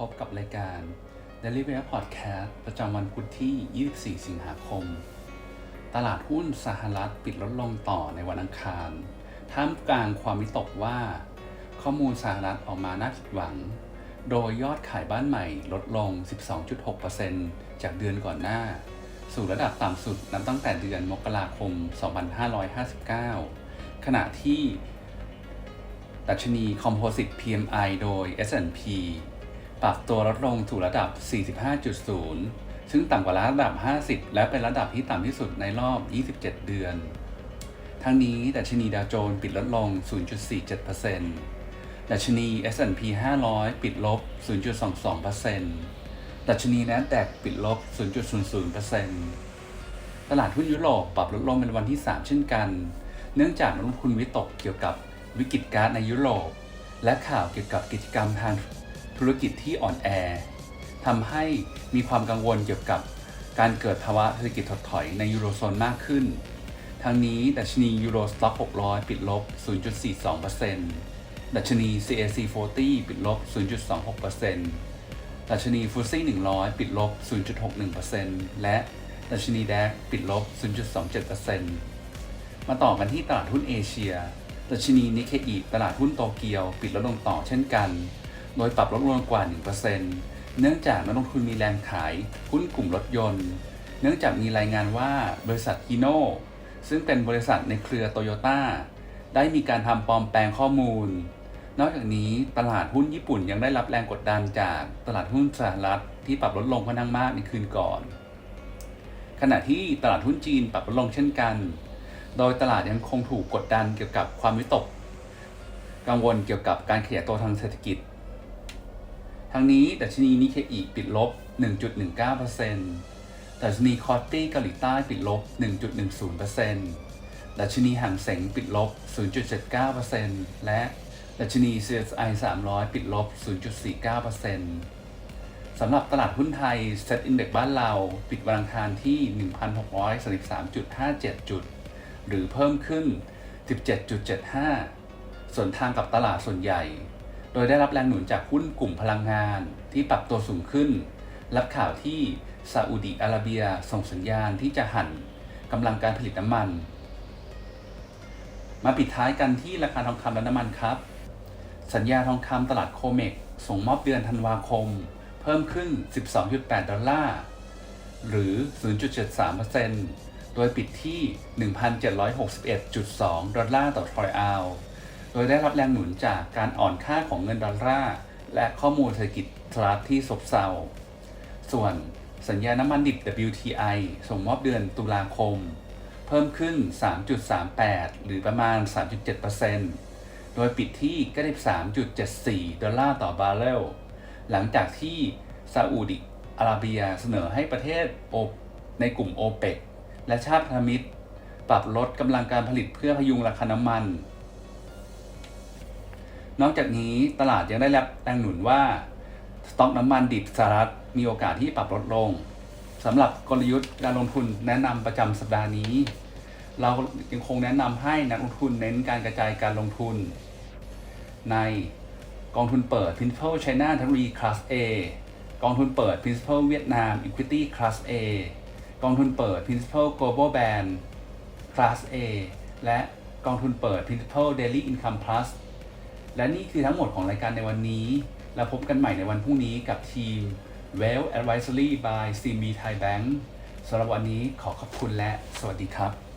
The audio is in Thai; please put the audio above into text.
พบกับรายการ Daily w e b Podcast ประจำวันพุธที่ 24 สิงหาคม ตลาดหุ้นสหรัฐปิดลดลงต่อในวันอังคาร ท่ามกลางความวิตกว่า ข้อมูลสหรัฐออกมาน่าผิดหวัง โดยยอดขายบ้านใหม่ลดลง 12.6%จากเดือนก่อนหน้า สู่ระดับต่ำสุดนับตั้งแต่เดือนมกราคม 2559 ขณะที่ดัชนี Composite PMI โดย S&P ปรับตัวลดลงสู่ระดับ 45.0 ซึ่งต่ำกว่าระดับ 50 และเป็นระดับที่ต่ำที่สุดในรอบ 27 เดือน ทั้งนี้ดัชนีดาวโจนส์ปิดลดลง 0.47%ดัชนี S&P 500 ปิดลบ 0.22%ดัชนี NASDAQ ปิดลบ 0.00%ตลาดหุ้นยุโรปปรับลดลงเป็นวันที่ 3 เช่นกัน เนื่องจากนักลงทุนวิตกเกี่ยวกับวิกฤตก๊าซในยุโรป และข่าวเกี่ยวกับกิจกรรมทาง ธุรกิจที่อ่อนแอทำให้มีความกังวลเกี่ยวกับการเกิดภาวะเศรษฐกิจถดถอยในยูโรโซนมากขึ้นทางนี้ดัชนียูโรสต็อก 600 ปิดลบ 0.42%ดัชนี CAC 40 ปิดลบ 0.26%ดัชนีฟูซี่100 ปิดลบ 0.61%และดัชนีแดกปิดลบ 0.27%มาต่อกันที่ตลาดหุ้นเอเชีย ดัชนีนิเคอิตลาดหุ้นโตเกียว ปิดลดลงต่อเช่นกัน โดยปรับลดลงกว่า 1%เนื่องจากนักลงทุนมีแรงขายหุ้นกลุ่มรถยนต์ เนื่องจากมีรายงานว่าบริษัทฮิโนซึ่งเป็นบริษัทในเครือโตโยต้าได้มีการทำปลอมแปลงข้อมูล นอกจากนี้ตลาดหุ้นญี่ปุ่นยังได้รับแรงกดดันจากตลาดหุ้นสหรัฐที่ปรับลดลงค่อนข้างมากในคืนก่อน ขณะที่ตลาดหุ้นจีนปรับลดลงเช่นกัน โดยตลาดยังคงถูกกดดันเกี่ยวกับความวิตก กังวลเกี่ยวกับการขยายตัวทางเศรษฐกิจ ทั้งนี้ดัชนีนิเคอีปิดลบ 1.19%ดัชนีคอร์ตี้เกาหลีใต้ปิดลบ 1.10%ดัชนีห่างเสงปิดลบ 0.79%และดัชนี CSI 300 ปิดลบ 0.49%สำหรับตลาดหุ้นไทย Set Index บ้านเราปิดวันอังคารที่ 1,633.57 จุด หรือเพิ่มขึ้น 17.75 ส่วนทางกับตลาดส่วนใหญ่ โดยได้รับแรงหนุนจากหุ้นกลุ่มพลังงานที่ปรับตัวสูงขึ้น รับข่าวที่ซาอุดีอาระเบียส่งสัญญาณที่จะหันกำลังการผลิตน้ำมัน มาปิดท้ายกันที่ราคาทองคำและน้ำมันครับ สัญญาทองคำตลาดโคเมกส่งมอบเดือนธันวาคม เพิ่มขึ้น 12.8 ดอลลาร์ หรือ 0.73%โดยปิดที่ 1,761.2 ดอลลาร์ต่อทรอยออน โดยได้รับแรงหนุนจากการอ่อนค่าของเงินดอลลาร์และข้อมูลเศรษฐกิจสหรัฐที่ซบเซา ส่วนสัญญาน้ำมันดิบ WTI ส่งมอบเดือนตุลาคม เพิ่มขึ้น 3.38 หรือประมาณ 3.7%โดยปิดที่ 93.74 ดอลลาร์ต่อบาร์เรล หลังจากที่ซาอุดิอาระเบียเสนอให้ประเทศโอในกลุ่มโอเปกและชาติพันธมิตร ปรับลดกำลังการผลิตเพื่อพยุงราคาน้ำมัน นอกจากนี้ตลาดยังได้รับแรงหนุนว่า สต็อกน้ำมันดิบสหรัฐมีโอกาสที่ปรับลดลงสำหรับกลยุทธ์การลงทุนแนะนำประจำสัปดาห์นี้ เรายังคงแนะนำให้นักลงทุนเน้นการกระจายการลงทุน ในกองทุนเปิด Principal China Technology Class A กองทุนเปิด Principal เวียดนาม Equity Class A กองทุนเปิด Principal Global Band Class A และกองทุนเปิด Principal Daily Income Plus และนี่คือทั้งหมดของรายการในวันนี้ เราพบกันใหม่ในวันพรุ่งนี้กับทีม Well Advisory by CB Thai Bank สำหรับวันนี้ขอขอบคุณและสวัสดีครับ